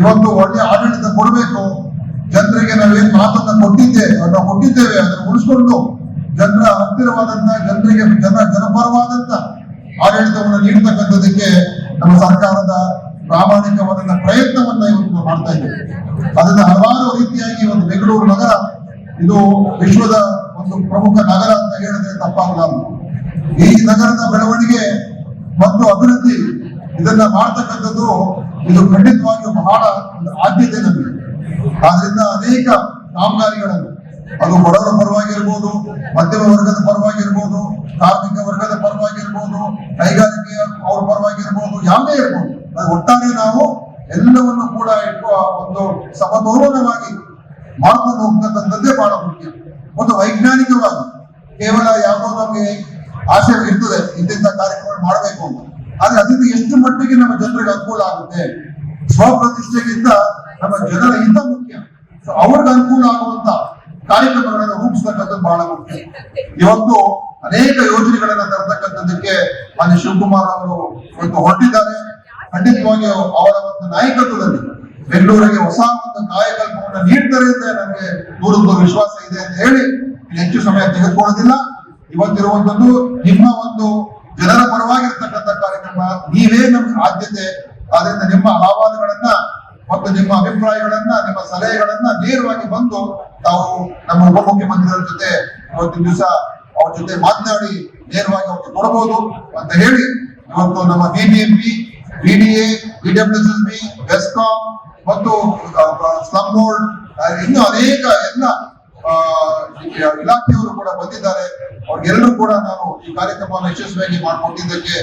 ಇವತ್ತು ಒಳ್ಳೆ ಆಡಳಿತ ಕೊಡಬೇಕು. ಜನರಿಗೆ ನಾವೇನ್ ಮಾತನ್ನ ಕೊಟ್ಟಿದ್ದೆ, ಅದನ್ನ ಕೊಟ್ಟಿದ್ದೇವೆ ಅದನ್ನು ಉಳಿಸ್ಕೊಂಡು ಜನರ ಹತ್ತಿರವಾದಂತ, ಜನರಿಗೆ ಜನ ಜನಪರವಾದಂತ ಆಡಳಿತವನ್ನು ನೀಡತಕ್ಕಂಥದಕ್ಕೆ ನಮ್ಮ ಸರ್ಕಾರದ ಪ್ರಾಮಾಣಿಕವಾದಂತ ಪ್ರಯತ್ನವನ್ನ ಇವತ್ತು ಮಾಡ್ತಾ ಇದ್ದೇವೆ. ಅದನ್ನ ಹಲವಾರು ರೀತಿಯಾಗಿ ಒಂದು ಬೆಂಗಳೂರು ನಗರ, ಇದು ವಿಶ್ವದ ಒಂದು ಪ್ರಮುಖ ನಗರ ಅಂತ ಹೇಳಿದ್ರೆ ತಪ್ಪಾಗಲಾರದು ಈ ನಗರದ ಬೆಳವಣಿಗೆ ಮತ್ತು ಅಭಿವೃದ್ಧಿ ಇದನ್ನ ಮಾಡ್ತಕ್ಕಂಥದ್ದು ಇದು ಖಂಡಿತವಾಗಿಯೂ ಬಹಳ ಒಂದು ಆದ್ಯತೆ ನಮಗೆ. ಆದ್ರಿಂದ ಅನೇಕ ಕಾಮಗಾರಿಗಳನ್ನು, ಅದು ಬಡವರ ಪರವಾಗಿರ್ಬೋದು, ಮಧ್ಯಮ ವರ್ಗದ ಪರವಾಗಿರ್ಬೋದು, ಕಾರ್ಮಿಕ ವರ್ಗದ ಪರವಾಗಿರ್ಬೋದು, ಕೈಗಾರಿಕೆಯ ಅವ್ರ ಪರವಾಗಿರ್ಬೋದು, ಯಾವುದೇ ಇರ್ಬೋದು, ಅದು ಒಟ್ಟಾರೆ ನಾವು ಎಲ್ಲವನ್ನು ಕೂಡ ಇಟ್ಟುವ ಒಂದು ಸಮತೋಲನವಾಗಿ ಮಾಡ್ಕೊಂಡು ಹೋಗ್ತಕ್ಕಂಥದ್ದೇ ಬಹಳ ಮುಖ್ಯ. ಒಂದು ವೈಜ್ಞಾನಿಕವಾಗಿ ಕೇವಲ ಯಾವುದೋ ನಮಗೆ ಆಸೆ ಇರ್ತದೆ, ಇಂತಿಂತ ಕಾರ್ಯಕ್ರಮ ಮಾಡಬೇಕು ಅಂತ. ಆದ್ರೆ ಅದರಿಂದ ಎಷ್ಟು ಮಟ್ಟಿಗೆ ನಮ್ಮ ಜನರಿಗೆ ಅನುಕೂಲ ಆಗುತ್ತೆ? ಸ್ವಪ್ರತಿಷ್ಠೆಗಿಂತ ನಮ್ಮ ಜನರ ಹಿತ ಮುಖ್ಯ. ಅವ್ರಿಗೆ ಅನುಕೂಲ ಆಗುವಂತ ಕಾರ್ಯಕ್ರಮಗಳನ್ನು ರೂಪಿಸ್ತಕ್ಕಂಥದ್ದು ಬಹಳ ಮುಖ್ಯ. ಇವತ್ತು ಅನೇಕ ಯೋಜನೆಗಳನ್ನ ತರ್ತಕ್ಕಂಥದ್ದಕ್ಕೆ ಮಾನ್ಯ ಶಿವಕುಮಾರ್ ಅವರು ಇವತ್ತು ಹೊರಟಿದ್ದಾರೆ. ಖಂಡಿತವಾಗಿ ಅವರ ಒಂದು ನಾಯಕತ್ವದಲ್ಲಿ ಬೆಂಗಳೂರಿಗೆ ಹೊಸ ಒಂದು ಕಾಯಕಲ್ಪವನ್ನು ನೀಡ್ತಾರೆ ಅಂತ ನನಗೆ ದೂರದ ವಿಶ್ವಾಸ ಇದೆ ಅಂತ ಹೇಳಿ ಹೆಚ್ಚು ಸಮಯ ತೆಗೆದುಕೊಳ್ಳೋದಿಲ್ಲ. ಇವತ್ತಿರುವಂತದ್ದು ನಿಮ್ಮ ಒಂದು ಜನರ ಪರವಾಗಿರ್ತಕ್ಕಂಥ ನೀವೇ ನಮ್ಗೆ ಆದ್ಯತೆ. ಆದ್ರಿಂದ ನಿಮ್ಮ ಅಹವಾಲುಗಳನ್ನ ಮತ್ತು ನಿಮ್ಮ ಅಭಿಪ್ರಾಯಗಳನ್ನ, ನಿಮ್ಮ ಸಲಹೆಗಳನ್ನ ನೇರವಾಗಿ ಬಂದು ತಾವು ನಮ್ಮ ಉಪಮುಖ್ಯಮಂತ್ರಿಗಳ ಜೊತೆ ಇವತ್ತಿನ ದಿವಸ ಅವ್ರ ಜೊತೆ ಮಾತನಾಡಿ ನೇರವಾಗಿ ಅವ್ರಿಗೆ ಕೊಡಬಹುದು ಅಂತ ಹೇಳಿ ಇವತ್ತು ನಮ್ಮ ಬಿಬಿಎಂಪಿ ಬಿಡಿಎ ಬಿಡಬ್ಲ್ಯೂಎಸ್ಎಸ್ಬಿ ಬೆಸ್ಕಾಂ ಮತ್ತು ಸ್ಲಮ್ ಬೋರ್ಡ್ ಇನ್ನೂ ಅನೇಕ ಎಲ್ಲ ಇಲಾಖೆಯವರು ಕೂಡ ಬಂದಿದ್ದಾರೆ. ಅವ್ರಿಗೆಲ್ಲರೂ ಕೂಡ ನಾನು ಈ ಕಾರ್ಯಕ್ರಮವನ್ನು ಯಶಸ್ವಿಯಾಗಿ ಮಾಡಿಕೊಟ್ಟಿದ್ದಕ್ಕೆ